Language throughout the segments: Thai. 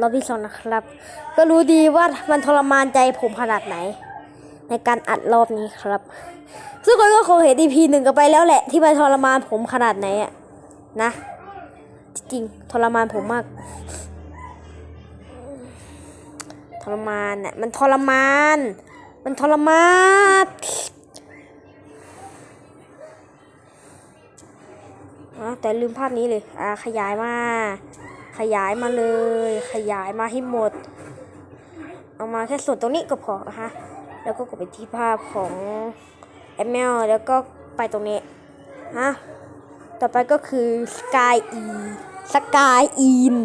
รอบที่สองนะครับ ก็รู้ดีว่ามันทรมานใจผมขนาดไหน ในการอัดรอบนี้ครับ ซึ่งคนก็คงเห็น EP หนึ่งกันไปแล้วแหละ ที่มันทรมานผมขนาดไหนอะนะ จริงๆทรมานผมมาก ทรมานน่ะมันทรมาน มันทรมาน แต่ลืมภาพนี้เลย อ่า ขยายมา ขยายมาเลย ขยายมาให้หมด เอามาแค่ส่วนตรงนี้ก็พอนะคะ แล้วก็กดไปที่ภาพของแอมเมลแล้วก็ไปตรงนี้ ฮะ ต่อไปก็คือ Sky E Sky e n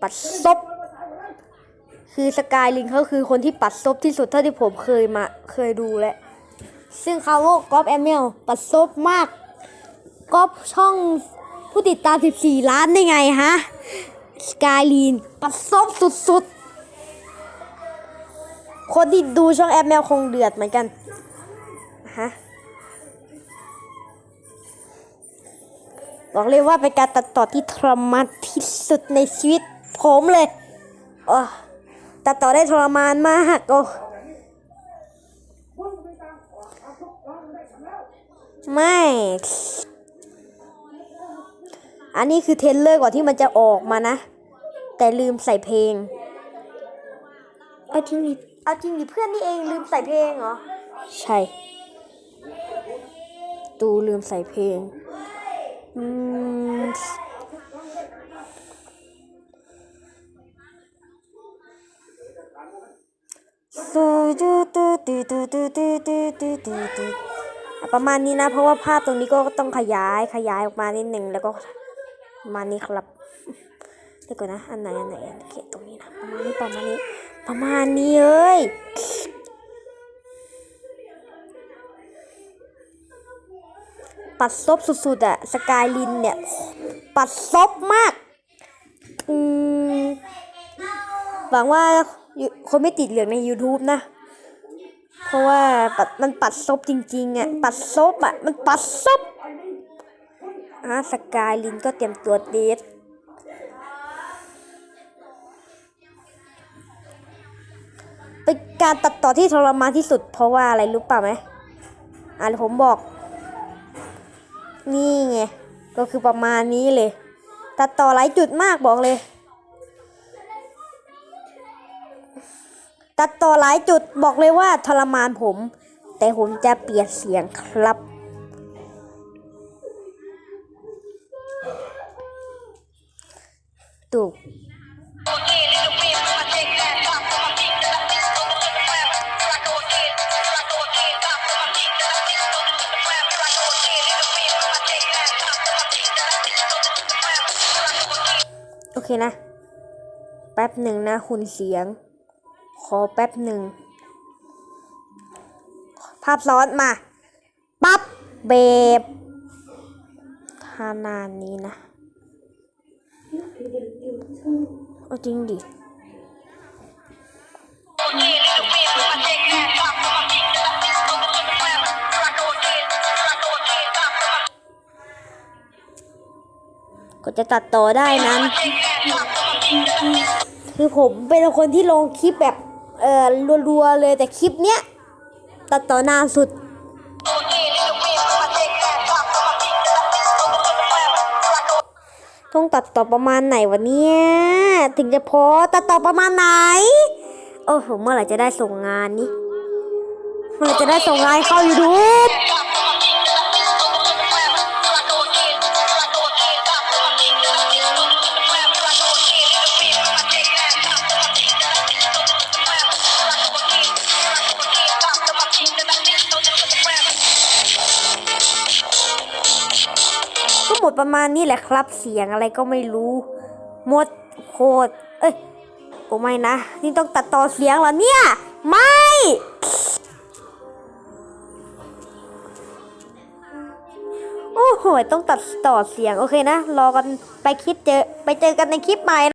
ปัดซบ คือสกายลิงเขาคือคนที่ปัดซบที่สุดเท่าที่ผมเคยมาเคยดูแล้วซึ่งเขาก๊อปแอมเมลปัดซบมากกอปช่องผู้ติดตาม 14 ล้านได้ไงฮะสกายลินปัดซบสุดๆ คนที่ดูช่องแอมเมลคงเดือดเหมือนกันฮะบอกเลยว่าเป็นการตัดต่อที่ทรมานที่สุดในชีวิตผมเลยโอ้ ตัดต่อได้ทรมานมากโอ้ไม่ อันนี้คือเทรลเลอร์ก่อนที่มันจะออกมานะ แต่ลืมใส่เพลง เอาจริงดิเอาจริงดิเพื่อนนี่เองลืมใส่เพลงเหรอ ใช่ ตูลืมใส่เพลง อืม ตูตูตูตูตูตูตูตูตูตูประมาณนี้นะ เพราะว่าภาพตรงนี้ก็ต้องขยายขยายออกมานิดหนึ่งแล้วก็ประมาณนี้ครับเดี๋ยวก่อนนะอันไหนอันไหนโอเคตรงนี้นะประมาณนี้ประมาณนี้ ประมาณนี้เอ้ยปัดซบสุดๆอะสกายลินเนี่ย ปัดซบมากอืมหวังว่า คนไม่ติดเหลืองใน YouTube นะ เพราะว่าปัดมันปัดซบจริงๆอะปัดซบอะมันปัดซบอะสกายลินก็เตรียมตัวเดทเป็นการตัดต่อที่ทรมานที่สุด เพราะว่าอะไรรู้ป่ะไหมอะผมบอก นี่ไง ก็คือประมาณนี้เลย ตัดต่อหลายจุดมากบอกเลย ตัดต่อหลายจุดบอกเลยว่าทรมานผม แต่ผมจะเปลี่ยนเสียงครับถูกโอเคนะ แป๊บหนึ่งนะคุณเสียง ขอแป๊บหนึ่ง ภาพซ้อนมา ปั๊บ เบบทานานนี้นะเอาจริงดิก็จะตัดต่อได้นั้น คือผมเป็นคนที่ลงคลิปแบบ เออรัวๆเลยแต่คลิปเนี้ยตัดต่อนานสุด ต้องตัดต่อประมาณไหนวะเนี่ยถึงจะพอตัดต่อประมาณไหน โอ้โหเมื่อไหร่จะได้ส่งงานนี้เมื่อไหร่จะได้ส่งงานเข้ายูทูบ ประมาณนี้แหละครับ เสียงอะไรก็ไม่รู้หมดโคตร เอ้ย โอ้ไม่นะ นี่ต้องตัดต่อเสียงเหรอเนี่ย ไม่ โอ้โห ต้องตัดต่อเสียง โอเคนะ รอกันไปคลิปเจอ ไปเจอกันในคลิปใหม่